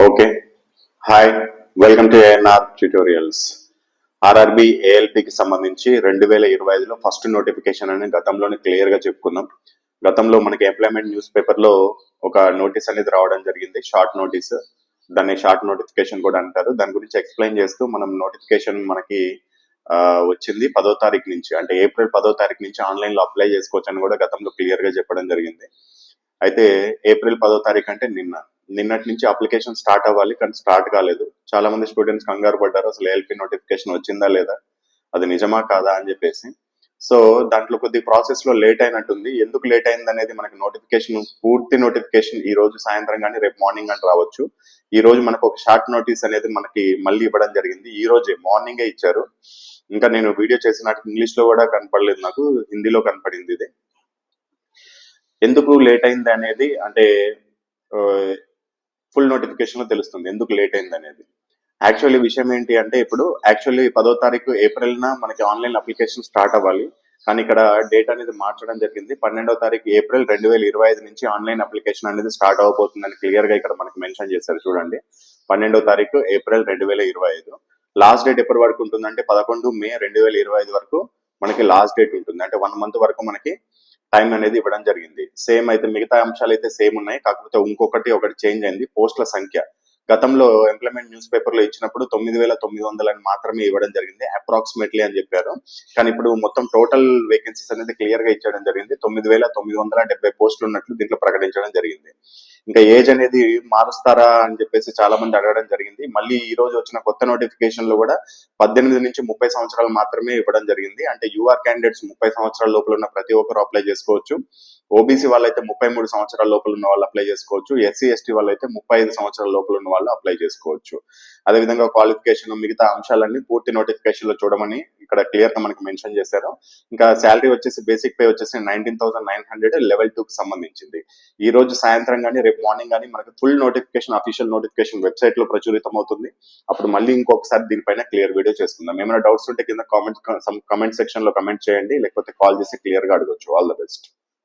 Okay hi welcome to ANR tutorials RRB ఏఎల్పికి సంబంధించి రెండు వేల ఇరవై ఐదులో ఫస్ట్ నోటిఫికేషన్ అని గతంలోనే క్లియర్గా చెప్పుకున్నాం. గతంలో మనకి ఎంప్లాయ్మెంట్ న్యూస్ పేపర్లో ఒక నోటీస్ అనేది రావడం జరిగింది. షార్ట్ నోటీస్ దాన్ని షార్ట్ నోటిఫికేషన్ కూడా అంటారు. దాని గురించి ఎక్స్ప్లెయిన్ చేస్తూ మనం నోటిఫికేషన్ మనకి ఆ, వచ్చింది పదో తారీఖు నుంచి. అంటే ఏప్రిల్ పదో తారీఖు నుంచి ఆన్లైన్లో అప్లై చేసుకోవచ్చు అని కూడా గతంలో క్లియర్గా చెప్పడం జరిగింది. అయితే ఏప్రిల్ పదో తారీఖు అంటే నిన్న. నిన్నటి నుంచి అప్లికేషన్ స్టార్ట్ అవ్వాలి కానీ స్టార్ట్ కాలేదు. చాలా మంది స్టూడెంట్స్ కంగారు పడ్డారు అసలు ఏఎల్పి నోటిఫికేషన్ వచ్చిందా లేదా? అది నిజమా కాదా అని చెప్పేసి. సో దాంట్లో కొద్ది ప్రాసెస్లో లేట్ అయినట్టుంది. ఎందుకు లేట్ అయింది అనేది మనకి నోటిఫికేషన్ పూర్తి నోటిఫికేషన్ ఈ రోజు సాయంత్రం కానీ రేపు మార్నింగ్ అని రావచ్చు. ఈ రోజు మనకు ఒక షార్ట్ నోటీస్ అనేది మనకి మళ్ళీ ఇవ్వడం జరిగింది. ఈ రోజే మార్నింగే ఇచ్చారు. ఇంకా నేను వీడియో చేసినట్టు ఇంగ్లీష్లో కూడా కనపడలేదు నాకు హిందీలో కనపడింది ఇది. ఎందుకు లేట్ అయింది అనేది అంటే ఫుల్ నోటిఫికేషన్లో తెలుస్తుంది ఎందుకు లేట్ అయింది అనేది యాక్చువల్లీ విషయం ఏంటి అంటే ఇప్పుడు యాక్చువల్లీ పదో తారీఖు ఏప్రిల్ న మనకి ఆన్లైన్ అప్లికేషన్ స్టార్ట్ అవ్వాలి. కానీ ఇక్కడ డేట్ అనేది మార్చడం జరిగింది. పన్నెండవ తారీఖు ఏప్రిల్ రెండు వేల ఇరవై ఐదు నుంచి ఆన్లైన్ అప్లికేషన్ అనేది స్టార్ట్ అవబోతుందని క్లియర్గా ఇక్కడ మనకి మెన్షన్ చేశారు చూడండి. పన్నెండవ తారీఖు ఏప్రిల్ రెండు వేల ఇరవై ఐదు. లాస్ట్ డేట్ ఎప్పటి వరకు ఉంటుందంటే పదకొండు మే రెండు వేల ఇరవై ఐదు వరకు మనకి లాస్ట్ డేట్ ఉంటుంది. అంటే వన్ మంత్ వరకు మనకి టైం అనేది ఇవ్వడం జరిగింది. సేమ్ అయితే మిగతా అంశాలు అయితే సేమ్ ఉన్నాయి. కాకపోతే ఇంకొకటి ఒకటి చేంజ్ అయింది. పోస్టుల సంఖ్య. గతంలో ఎంప్లాయ్మెంట్ న్యూస్ పేపర్లో ఇచ్చినప్పుడు తొమ్మిది వేల తొమ్మిది వందలని మాత్రమే ఇవ్వడం జరిగింది. అప్రాక్సిమేట్లీ అని చెప్పారు. కానీ ఇప్పుడు మొత్తం టోటల్ వేకెన్సీస్ అనేది క్లియర్గా ఇచ్చడం జరిగింది. తొమ్మిది వేల తొమ్మిది వందల డెబ్బై పోస్టులు ఉన్నట్లు దీంట్లో ప్రకటించడం జరిగింది. ఇంకా ఏజ్ అనేది మారుస్తారా అని చెప్పేసి చాలా మంది అడగడం జరిగింది. మళ్ళీ ఈ రోజు వచ్చిన కొత్త నోటిఫికేషన్లో కూడా పద్దెనిమిది నుంచి ముప్పై సంవత్సరాలు మాత్రమే ఇవ్వడం జరిగింది. అంటే యూఆర్ క్యాండిడేట్స్ ముప్పై సంవత్సరాల లోపల ఉన్న ప్రతి ఒక్కరు అప్లై చేసుకోవచ్చు. ఓబీసీ వాళ్ళైతే ముప్పై మూడు సంవత్సరాల లోపల ఉన్న వాళ్ళు అప్లై చేసుకోవచ్చు. ఎస్సీ ఎస్టీ వాళ్ళైతే ముప్పై ఐదు సంవత్సరాల లోపల ఉన్న వాళ్ళు అప్లై చేసుకోవచ్చు. అదేవిధంగా క్వాలిఫికేషన్ మిగతా అంశాలన్నీ పూర్తి నోటిఫికేషన్లో చూడమని ఇక్కడ క్లియర్గా మనకి మెన్షన్ చేశారు. ఇంకా శాలరీ వచ్చేసి బేసిక్ పే వచ్చేసి nineteen thousand nine hundred level two కి సంబంధించింది. ఈ రోజు సాయంత్రం కానీ రేపు మార్నింగ్ కానీ మనకి ఫుల్ నోటిఫికేషన్ అఫీషియల్ నోటిఫికేషన్ వెబ్సైట్లో ప్రచురితం అవుతుంది. అప్పుడు మళ్ళీ ఇంకొకసారి దీనిపైన క్లియర్ వీడియో చేసుకుందాం. ఏమైనా డౌట్స్ ఉంటే కింద కామెంట్ కమెంట్ సెక్షన్లో కమెంట్ చేయండి. లేకపోతే కాల్ చేసి క్లియర్గా అడగొచ్చు. ఆల్ ద బెస్ట్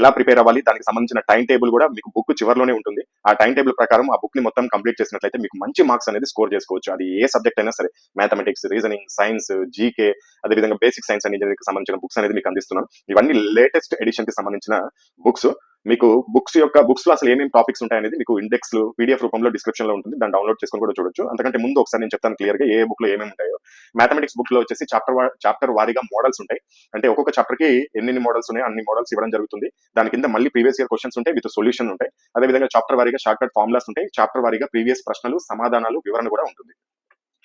ఎలా ప్రిపేర్ అవ్వాలి దానికి సంబంధించిన టైం టేబుల్ కూడా మీకు బుక్ చివరిలోనే ఉంటుంది. ఆ టైం టేబుల్ ప్రకారం ఆ బుక్ని మొత్తం కంప్లీట్ చేసినట్లయితే మీకు మంచి మార్క్స్ అనేది స్కోర్ చేసుకోవచ్చు. అది ఏ సబ్జెక్ట్ అయినా సరే మ్యాథమెటిక్స్ రీజనింగ్ సైన్స్ జీకే అదేవిధంగా బేసిక్ సైన్స్ అండ్ ఇంజనీరింగ్ సంబంధించిన బుక్స్ అనేది మీకు అందిస్తున్నాను. ఇవన్నీ లేటెస్ట్ ఎడిషన్కి సంబంధించిన బుక్స్. మీకు బుక్స్ యొక్క బుక్స్లో అసలు ఏమేమి టాపిక్స్ ఉంటాయనేది మీకు ఇండెక్స్ పీడిఎఫ్ రూపంలో డిస్క్రిప్షన్లో ఉంటుంది. దాన్ని డౌన్లోడ్ చేసుకొని కూడా చూడొచ్చు. అంతకంటే ముందు ఒకసారి నేను చెప్తాను క్లియర్గా ఏ బుక్లో ఏమేమి ఉంటాయి. మ్యాథమెటిక్స్ బుక్లో వచ్చేసి చాప్టర్ చాప్టర్ వారీగా మోడల్స్ ఉంటాయి. అంటే ఒక్కొక్క చాప్టర్కి ఎన్ని మోడల్స్ ఉన్నాయి అన్ని మోడల్స్ ఇవ్వడం జరుగుతుంది. దాని కింద మళ్ళీ ప్రీవియస్ ఇయర్ క్వశ్చన్స్ ఉంటాయి విత్ సొల్యూషన్ ఉంటాయి. అదేవిధంగా చాప్టర్ వారీగా షార్ట్ కట్ ఫార్ములాస్ ఉంటాయి. చాప్టర్ వారీగా ప్రీవియస్ ప్రశ్నలు సమాధానాలు వివరణ కూడా ఉంటుంది.